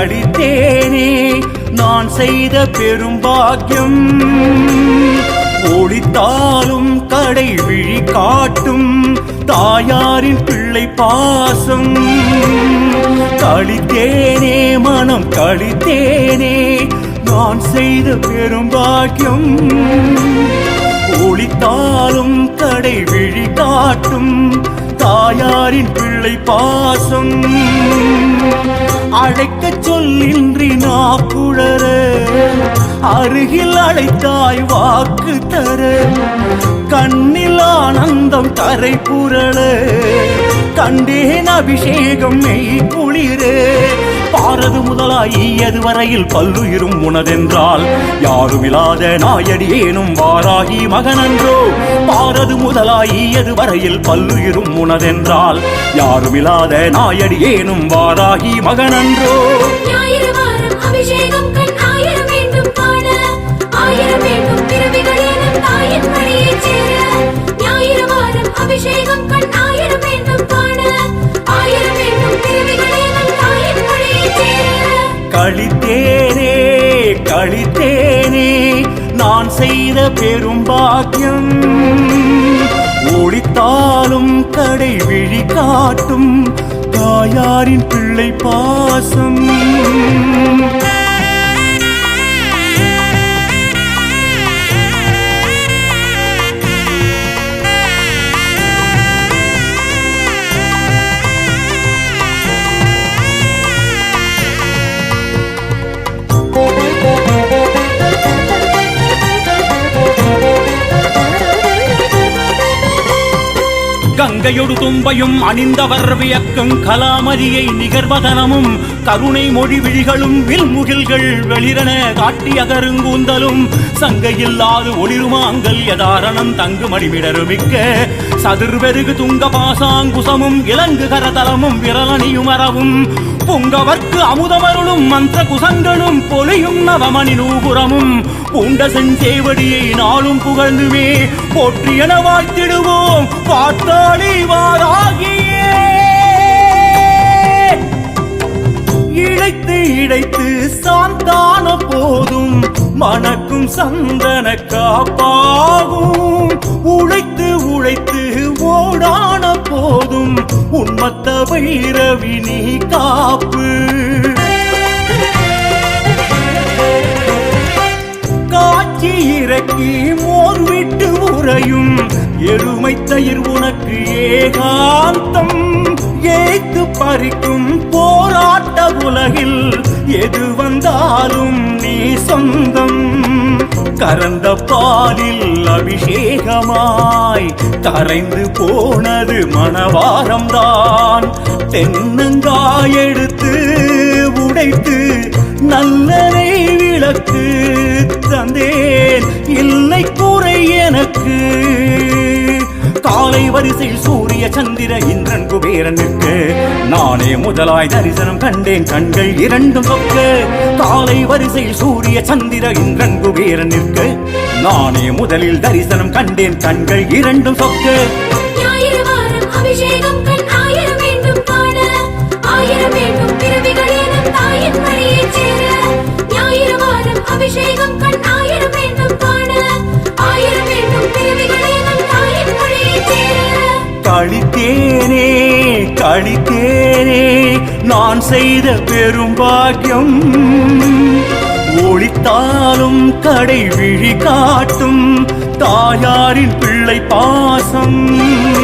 படித்தேனே நான் செய்த பெரும் பாக்கியம். ஒளித்தாலும் கடை விழி காட்டும் தாயாரின் பிள்ளை பாசம். கழித்தேனே மனம் கழித்தேனே நான் செய்த பெரும் பாக்கியம். ஒளித்தாலும் கடை விழி காட்டும் தாயாரின் பிள்ளை பாசம். அழைக்க சொல்லின்றி நாக்குழற அருகில் அழைத்தாய் வாக்கு தர. கண்ணில் ஆனந்தம் கரை புரள கண்டேன் அபிஷேகம் மெய் பாரது முதலாயியது வரையில் பல்லுயிரும் உனதென்றால் யாருமில்லாத நாயடியேனும் வாராகி மகனன்றோ? பாரது முதலாயியது வரையில் பல்லுயிரும் உனதென்றால் யாருமில்லாத நாயடியேனும் வாராகி மகனன்றோ? கழித்தேனே கழித்தேனே நான் செய்த பெரும் பாக்கியம். ஒளித்தாலும் கடை விழி காட்டும் தாயாரின் பிள்ளை பாசம். கங்கையொடு தும்பையும் அணிந்தவர் வியக்கும் கலாமதியை நிகர்வதனமும் கருணை மொழி விழிகளும் வில்முகில்கள் வெளிரன காட்டி அகருங்கூந்தலும் சங்கையில்லாது ஒளிருமாங்கல் யதாரணம் தங்குமடிமிடருமிக்க சதுர்வெருகு துங்க பாசாங்குசமும் இலங்கு கரதலமும் விரலணியும் அறவும் பொங்கவர்க்கு அமுதமருளும் மந்திர குசங்களும் பொலியும் நவமணி நூபுரமும். பூண்ட செஞ்சேவடியை நாளும் புகழ்ந்துமே போற்றியன வாழ்த்திடுவோம் பார்த்தாளி வாராகியே. இழைத்து இழைத்து சாந்தான போதும் மணக்கும் சந்தன காப்பாகும். உழைத்து உன்மத்த வைரவி நீ காப்பு. காட்சி இறக்கி மோர் விட்டு உறையும் எருமை தயிர் உனக்கு ஏகாந்தம். ஏத்து பறிக்கும் போராட்ட உலகில் எது வந்தாலும் நீ சொந்தம். கரந்த பாலில் அபிஷேகமாய் கரைந்து போனது மணவாரம்தான் தென்னங்காய் எடுத்து உடைத்து நல்லனை விளக்கு தந்தேன். இல்லை குறை எனக்கு. காலை வரிசையில் சூரிய சந்திர இந்திரன் குபேரனுக்கு. நானே முதலாய் தரிசனம் கண்டேன் கண்கள் இரண்டும் சொக்க காலை வரிசையில் சூரிய சந்திர இந்திரன் குபேரனிற்கு நானே முதலில் தரிசனம் கண்டேன் கண்கள் இரண்டும் சொக்க அபிஷேகம் கண் ஆயிரம் வேண்டும் ஆயிரம் வேண்டும் தாயின் சேர. ஞாயிறு வாரம் அபிஷேகம் கண் கழித்தேனே கழித்தேனே நான் செய்த பெரும் பாக்கியம். ஒழித்தாலும் கடை விழி காட்டும் தாயாரின் பிள்ளை பாசம்.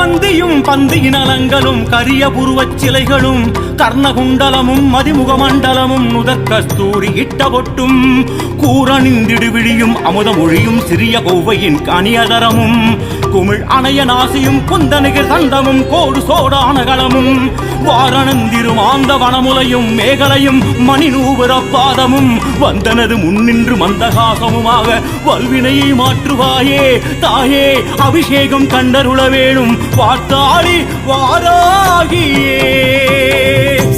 பந்தியும் பந்தியின் அலங்களும் கரிய புருவச் சிலைகளும் கர்ணகுண்டலமும் மதிமுக மண்டலமும் நுதற்கஸ்தூரி இட்ட பொட்டும். கூரணிந்திடு விழியும் அமுதமொழியும் சிறிய கோவையின் கனியதரமும் குமிழ் அணைய நாசியும் குந்தனுகிர் தந்தமும் கோடு சோடான களமும் வாரணந்திரும் ஆந்த வனமுலையும் மேகலையும் மணிநூபுர பாதமும் வந்தனது முன்னின்று மந்தகாசமுமாக வல்வினையை மாற்றுவாயே தாயே அபிஷேகம் கண்டருள வேணும் பார்த்தாளி வாராகியே.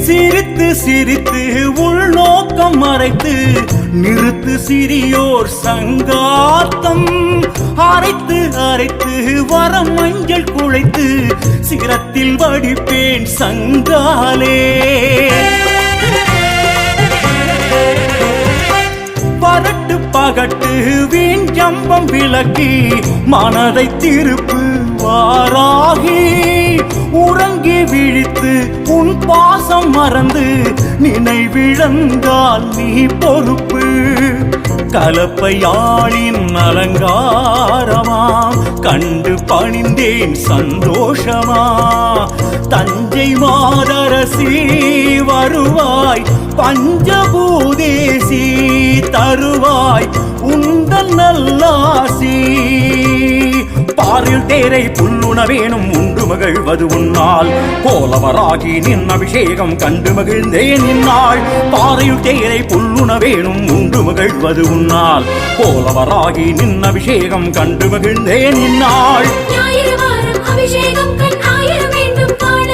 சிரித்து சிரித்து உள்நோக்கம் மறைத்து நிறுத்து சிறியோர் சங்காத்தம் அரைத்து அரைத்து வரம் மஞ்சள் குழைத்து சிரத்தில் வடிப்பேன் சங்காலே. பரட்டு பகட்டு வீண் ஜம்பம் விளக்கி மனதை திருப்பு வாராகி. உறங்கி விழித்து உன் பாசம் மறந்து நினைவிழந்தால் நீ பொறுப்பு. கலப்பையாளின் அலங்காரமாம் கண்டு பணிந்தேன் சந்தோஷமா? தஞ்சை மாதரசி வருவாய் பஞ்சபூதேசி தருவாய் உந்தன் நல்லாசி. ஆறில் தேரை புல்லுண வேணும் உண்டு மகிழ்வது உன்னால். கோலவராகி நின் அபிஷேகம் கண்டு மகிழ்ந்தேன் இந்நாள். பாறையில் தேரை புல்லுண வேணும் உண்டு மகிழ்வது உன்னால். கோலவராகி நின் அபிஷேகம் கண்டு மகிழ்ந்தேன் இந்நாள். அபிஷேகம் கண் ஆயிரம் வேண்டும் காண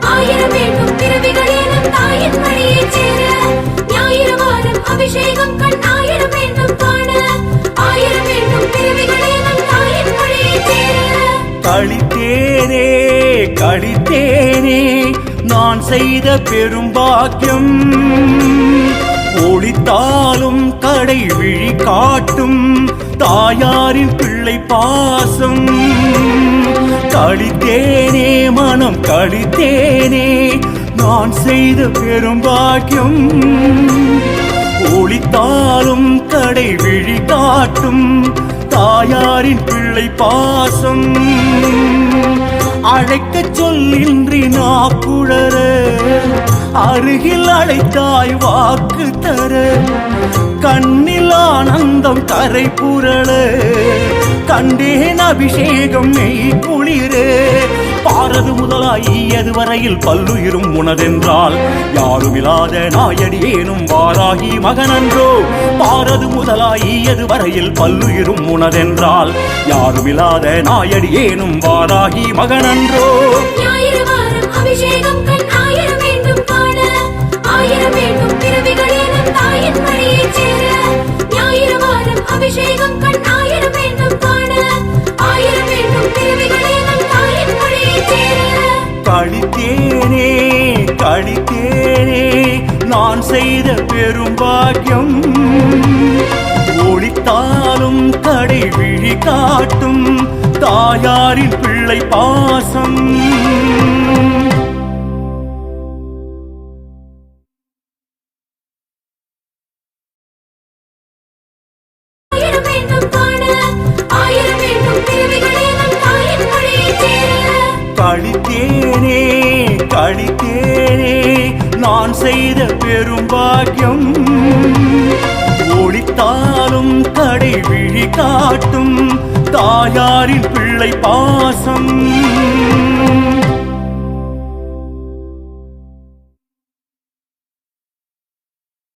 ஆயிரம் வேண்டும் பிறவிகளேனும் தாயின் வழியே செய்த பெரும் பாக்கியம். ஒளித்தாலும் கடை விழி காட்டும் தாயாரின் பிள்ளை பாசம். கழித்தேனே மனம் கழித்தேனே நான் செய்த பெரும் பாக்கியம். ஒளித்தாலும் கடை விழி காட்டும் தாயாரின் பிள்ளை பாசம். அழைக்க சொல்லின்றி நாக்குழற அருகில் அழைத்தாய் வாக்கு தர. கண்ணில் ஆனந்தம் கரை புரள. கண்டேன் அபிஷேகம் மெய் குளிரே. பாரது முதலாயியது வரையில் பல்லுயிரும் உனதென்றால் யாருமில்லாத நாயடியேனும் வாராகி மகனன்றோ. பாரது முதலாயியது வரையில் பல்லுயிரும் உனதென்றால் யாருமில்லாத நாயடியேனும் வாராகி மகனன்றோ. அபிஷேகம் கண் ஆயிரம் வேண்டும் காண ஆயிரம் வேண்டும் பிறவிகளேனும் தாயின் மடியை சேர. ஞாயிறு வாரம் அபிஷேகம் கண் ஆயிரம் வேண்டும் காண கழித்தேனே கழித்தேனே நான் செய்த பெரும் பாக்கியம். ஒழித்தாலும் கடை விழி காட்டும் தாயாரின் பிள்ளை பாசம். நான் செய்த பெரும் பாக்கியம். ஒளித்தாலும் கடை விழி காட்டும் தாயாரின் பிள்ளை பாசம்.